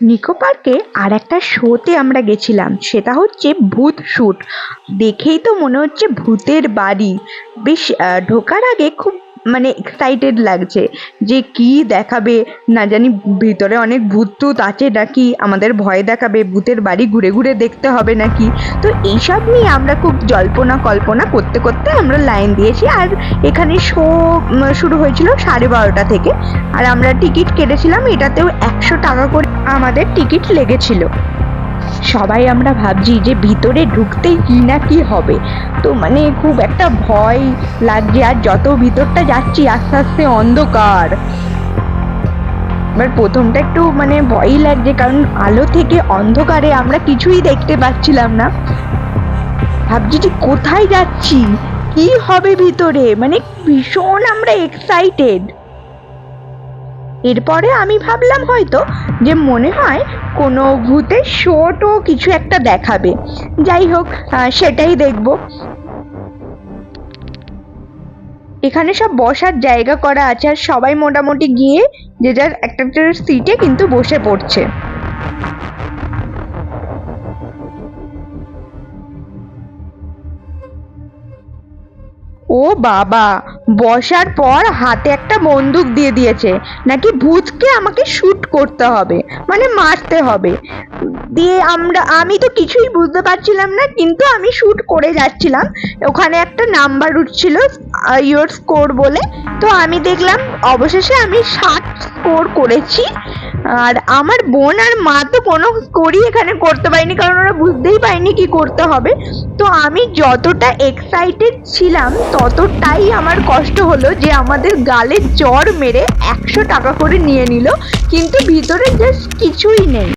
নিকো পার্কে আর একটা শোতে আমরা গেছিলাম, সেটা হচ্ছে ভূত শ্যুট দেখেই তো মনে হচ্ছে ভূতের বাড়ি। বেশ ঢোকার আগে খুব মানে এক্সাইটেড লাগছে যে কি দেখাবে, না জানি ভিতরে অনেক ভূত টুত আছে নাকি, আমাদের ভয় দেখাবে, ভূতের বাড়ি ঘুরে ঘুরে দেখতে হবে নাকি। তো এইসব নিয়ে আমরা খুব জল্পনা কল্পনা করতে করতে আমরা লাইন দিয়েছি আর এখানে শো শুরু হয়েছিল সাড়ে বারোটা থেকে। আর আমরা টিকিট কেটেছিলাম, এটাতেও একশো টাকা করে আমাদের টিকিট লেগেছিল। সবাই আমরা ভাবছি যে ভিতরে ঢুকতেই কি না কি হবে। তো মানে খুব একটা ভয় লাগছে, আর যত ভিতরটা যাচ্ছি আস্তে আস্তে অন্ধকার। এবার প্রথমটা একটু মানে ভয়ই লাগছে, কারণ আলো থেকে অন্ধকারে আমরা কিছুই দেখতে পাচ্ছিলাম না। ভাবছি যে কোথায় যাচ্ছি? কি হবে ভিতরে? মানে ভীষণ আমরা এক্সাইটেড এরপরে আমি ভাবলাম হয়তো যে মনে হয় কোনো ভূতের শো ও কিছু একটা দেখাবে। যাই হোক সেটাই দেখব। এখানে সব বসার জায়গা করা আছে আর সবাই মোটামুটি গিয়ে যে যার একটা একটা সিটে কিন্তু বসে পড়ছে। ও বাবা, বসার পর হাতে একটা বন্দুক দিয়ে দিয়েছে। নাকি ভূতকে আমাকে শ্যুট করতে হবে মানে মারতে হবে। দিয়ে আমরা, আমি তো কিছুই বুঝতে পারছিলাম না, কিন্তু আমি শ্যুট করে যাচ্ছিলাম। ওখানে একটা নাম্বার উঠছিল ইয়োর স্কোর বলে। তো আমি দেখলাম, অবশেষে আমি ষাট স্কোর করেছি। আর আমার বোন আর মা তো কোনো স্কোরই এখানে করতে পারিনি, কারণ ওরা বুঝতেই পারিনি কি করতে হবে। তো আমি যতটা এক্সাইটেড ছিলাম, ততটাই আমার কষ্ট হলো যে আমাদের গালে জ্বর মেরে একশো টাকা করে নিয়ে নিল, কিন্তু ভিতরে জাস্ট কিছুই নেই।